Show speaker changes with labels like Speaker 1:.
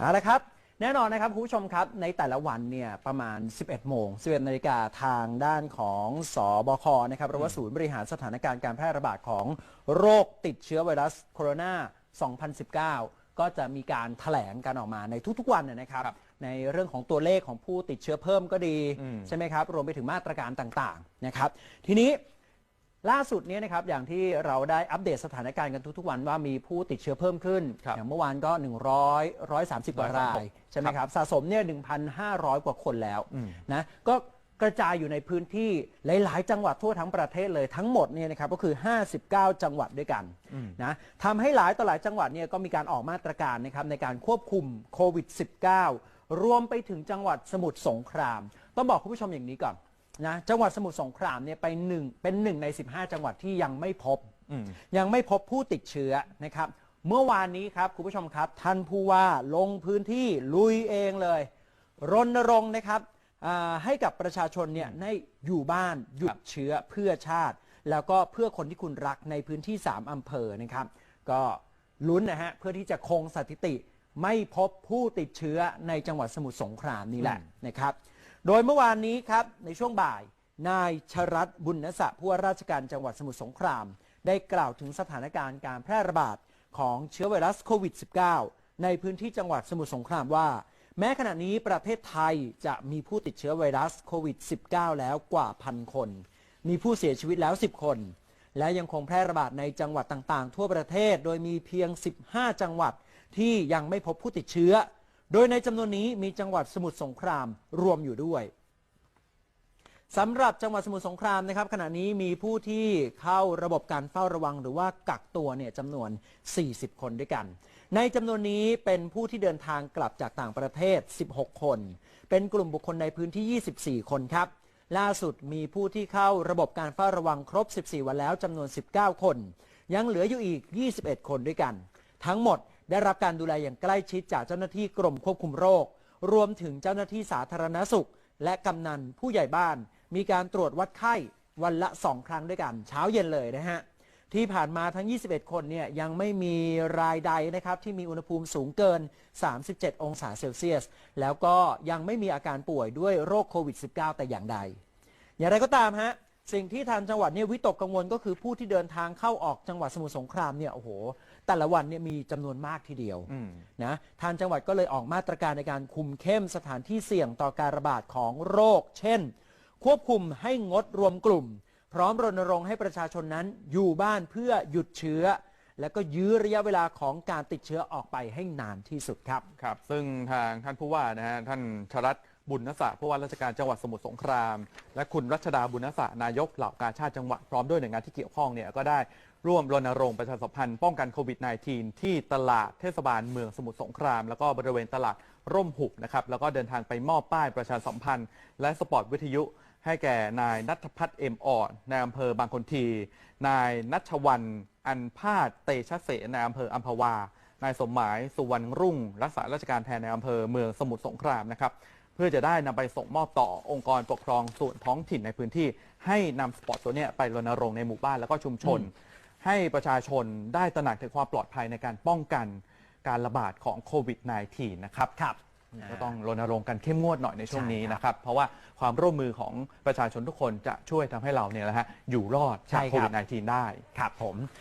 Speaker 1: เอาละครับ แน่นอนนะครับคุณผู้ชมครับ ในแต่ละวันเนี่ยประมาณ 11 โมง 11 นาฬิกาทางด้านของสบคนะครับหรือว่าศูนย์บริหารสถานการณ์การแพร่ระบาดของโรคติดเชื้อไวรัสโคโรนา 2019 ก็จะมีการแถลงกันออกมาในทุกๆวันนะนะครับ
Speaker 2: ครับ
Speaker 1: ในเรื่องของตัวเลขของผู้ติดเชื้อเพิ่มก็ดี
Speaker 2: อืม
Speaker 1: ใช่ไหมครับ รวมไปถึงมาตรการต่างๆนะครับ ทีนี้ ล่าสุดเนี้นะครับอย่างที่เราได้อัปเดตสถานการณ์กันทุกๆวันว่ามีผู้ติดเชื้อเพิ่มขึ้น
Speaker 2: ครับ
Speaker 1: อย่างเมื่อวานก็ 100 130 กว่าราย ใช่ไหมครับสะสมเนี่ย1,500 กว่าคนแล้ว
Speaker 2: อืม
Speaker 1: นะก็กระจายอยู่ในพื้นที่หลาย ๆ จังหวัดทั่วทั้งประเทศเลยทั้งหมดเนี่ยนะครับก็คือ 59 จังหวัดด้วยกันนะทำให้หลายต่อหลายจังหวัดเนี่ยก็มีการออกมาตรการนะครับในการควบคุมโควิด -19 รวมไปถึงจังหวัดสมุทรสงคราม ต้องบอกคุณผู้ชมอย่างนี้ก่อน นะจังหวัดสมุทรสงครามเนี่ยไปหนึ่งเป็นหนึ่งใน 15 จังหวัดที่ยังไม่พบ
Speaker 2: อืม
Speaker 1: ยังไม่พบผู้ติดเชื้อนะครับ เมื่อวานนี้ครับคุณผู้ชมครับ ท่านผู้ว่าลงพื้นที่ลุยเองเลย รณรงค์นะครับอ่าให้กับประชาชนเนี่ยได้อยู่บ้านหยุดเชื้อเพื่อชาติ แล้วก็เพื่อคนที่คุณรักในพื้นที่ 3 อำเภอนะครับ ก็ลุ้นนะฮะเพื่อที่จะคงสถิติไม่พบผู้ติดเชื้อในจังหวัดสมุทรสงครามนี่แหละนะครับ โดยเมื่อวานนี้ครับในช่วงบ่าย นายชรัตบุญนสะผู้ว่าราชการจังหวัดสมุทรสงคราม ได้กล่าวถึงสถานการณ์การแพร่ระบาดของเชื้อไวรัสโควิด -19 ในพื้นที่จังหวัดสมุทรสงครามว่า แม้ขณะนี้ประเทศไทยจะมีผู้ติดเชื้อไวรัสโควิด -19 แล้วกว่าพันคน มีผู้เสียชีวิตแล้ว 10 คน และยังคงแพร่ระบาดในจังหวัดต่างๆ ทั่วประเทศ โดยมีเพียง 15 จังหวัดที่ยังไม่พบผู้ติดเชื้อ โดยในจำนวนนี้มีจังหวัดสมุทรสงครามรวมอยู่ด้วยสำหรับจังหวัดสมุทรสงครามนะครับ ขณะนี้มีผู้ที่เข้าระบบการเฝ้าระวังหรือว่ากักตัวเนี่ยจำนวน 40 คนด้วยกัน ในจำนวนนี้เป็นผู้ที่เดินทางกลับจากต่างประเทศ 16 คน เป็นกลุ่มบุคคลในพื้นที่ 24 คนครับ ล่าสุดมีผู้ที่เข้าระบบการเฝ้าระวังครบ 14 วันแล้วจำนวน 19 คน ยังเหลืออยู่อีก 21 คนด้วยกัน ทั้งหมด ได้รับการดูแลอย่างใกล้ชิดจากเจ้าหน้าที่กรมควบคุมโรค รวมถึงเจ้าหน้าที่สาธารณสุข และกำนันผู้ใหญ่บ้าน มีการตรวจวัดไข้วันละ2ครั้งด้วยกัน เช้าเย็นเลยนะฮะที่ผ่านมาทั้ง 21 คนเนี่ยยังไม่มีรายใดนะครับที่มีอุณหภูมิสูงเกิน 37 องศาเซลเซียส แล้วก็ยังไม่มีอาการป่วยด้วยโรคโควิด -19 แต่อย่างใด อย่างไรก็ตามฮะสิ่งที่ทางจังหวัดเนี่ยวิตกกังวลก็คือผู้ที่เดินทางเข้าออกจังหวัดสมุทรสงครามเนี่ยโอ้โห แต่ละวันเนี่ยมีจำนวนมากทีเดียว
Speaker 2: อืม
Speaker 1: นะทางจังหวัดก็เลยออกมาตรการในการคุมเข้มสถานที่เสี่ยงต่อการระบาดของโรค เช่น ควบคุมให้งดรวมกลุ่ม พร้อมรณรงค์ให้ประชาชนนั้นอยู่บ้านเพื่อหยุดเชื้อ และก็ยื้อระยะเวลาของการติดเชื้อออกไปให้นานที่สุดครับ
Speaker 2: ครับ ซึ่งทางท่านผู้ว่านะฮะท่านชรัตน์ บุญนสะผู้ว่าราชการจังหวัดสมุทรสงคราม และคุณรัชดาบุญนสะนายกเหล่ากาชาติจังหวัดพร้อมด้วยหน่วยงานที่เกี่ยวข้องเนี่ยก็ได้ร่วมรณรงค์ประชาสัมพันธ์ป้องกันโควิด -19 ที่ตลาดเทศบาลเมืองสมุทรสงคราม แล้วก็บริเวณตลาดร่มหุบนะครับแล้วก็เดินทางไปมอบป้ายประชาสัมพันธ์ และสปอร์ตวิทยุให้แก่นายนัทพัฒน์เอ็มอ่อนในอำเภอบางคนที นายนัชวันอันพาดเตชะเสนในอำเภออัมพวา นายสมหมายสุวรรณรุ่ง รักษาราชการแทนในอำเภอเมืองสมุทรสงครามนะครับ เพื่อจะได้นำไปส่งมอบต่อองค์กรปกครองส่วนท้องถิ่นในพื้นที่ ให้นำสปอร์ตตัวเนี้ยไปรณรงค์ในหมู่บ้านแล้วก็ชุมชน ให้ประชาชนได้ตระหนักถึงความปลอดภัยในการป้องกันการระบาดของโควิด -19 นะครับ
Speaker 1: ครับ
Speaker 2: ก็ต้องรณรงค์กันเข้มงวดหน่อยในช่วงนี้
Speaker 1: ใช่ครับ
Speaker 2: นะครับ เพราะว่าความร่วมมือของประชาชนทุกคนจะช่วยทำให้เราเนี่ยแหละฮะอยู่รอดจาก
Speaker 1: ใช่
Speaker 2: โค
Speaker 1: ครั
Speaker 2: วิ
Speaker 1: บ
Speaker 2: ด -19 ได้
Speaker 1: ครับผม